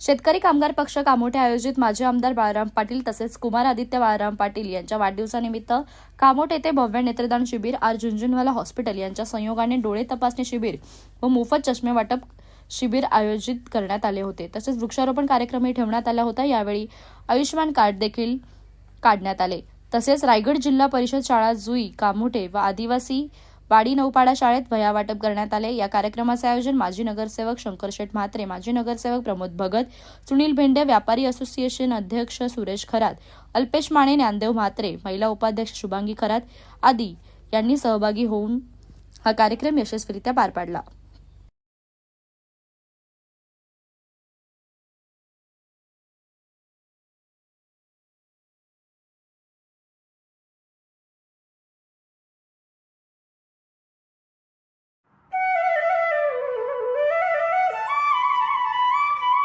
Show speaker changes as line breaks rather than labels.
शेतकरी कामगार पक्ष कामोठे आयोजित माजी आमदार बाळाराम पाटील तसेच कुमार आदित्य बाळाराम पाटील यांच्या वाढदिवसानिमित्त कामोठे येथे भव्य नेत्रदान शिबिर आर झुंझुनवाला हॉस्पिटल यांच्या संयोगाने डोळे तपासणी शिबिर व मोफत चष्मे वाटप शिबिर आयोजित करण्यात आले होते. तसेच वृक्षारोपण कार्यक्रमही ठेवण्यात आला होता. यावेळी आयुष्यमान कार्ड देखील काढण्यात आले. तसेच रायगड जिल्हा परिषद शाळा जुई कामोठे व आदिवासी वाडी नौपाडा शाळेत वह्या वाटप करण्यात आले. या कार्यक्रमाचे आयोजन माजी नगरसेवक शंकर शेठ म्हात्रे माजी नगरसेवक प्रमोद भगत सुनील भेंडे व्यापारी असोसिएशन अध्यक्ष सुरेश खरात अल्पेश माने ज्ञानदेव म्हात्रे महिला उपाध्यक्ष शुभांगी खरात आदी यांनी सहभागी होऊन हा कार्यक्रम यशस्वीरित्या पार पाडला.